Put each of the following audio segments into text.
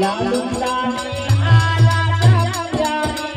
લાલુ લાલી આલા જાની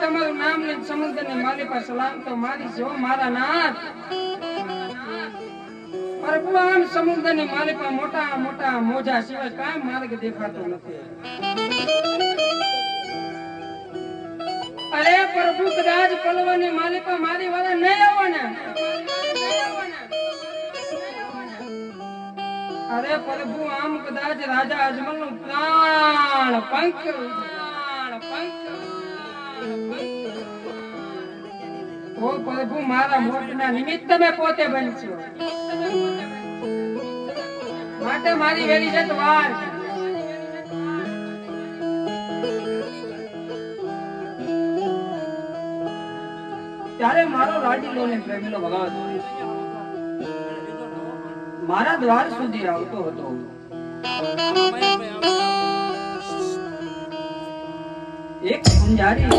તમારું નામ ને સમુદ્રની માલિકા સલામ તો મારી જો મારા નાથ. પ્રભુ આમ સમુદ્રની માલિકા મોટા મોટા મોજા સિવાય કાંઈ માર્ગ દેખાતો નથી. કદાચ પલવાની માલિકા મારી વાળા નહીં આવવાના. અરે પ્રભુ, આમ કદાચ રાજા અજમલનું પ્રાણ પંખ. ઓ પ્રભુ, મારા મોટના નિમિત્ત મેં પોતે બનશો માટે મારી વેરી જત વાર. ત્યારે મારો રાજીલો ને પ્રેમીલો ભગવત મારા દ્વાર સુધી આવતો હતો. એક પૂંજારી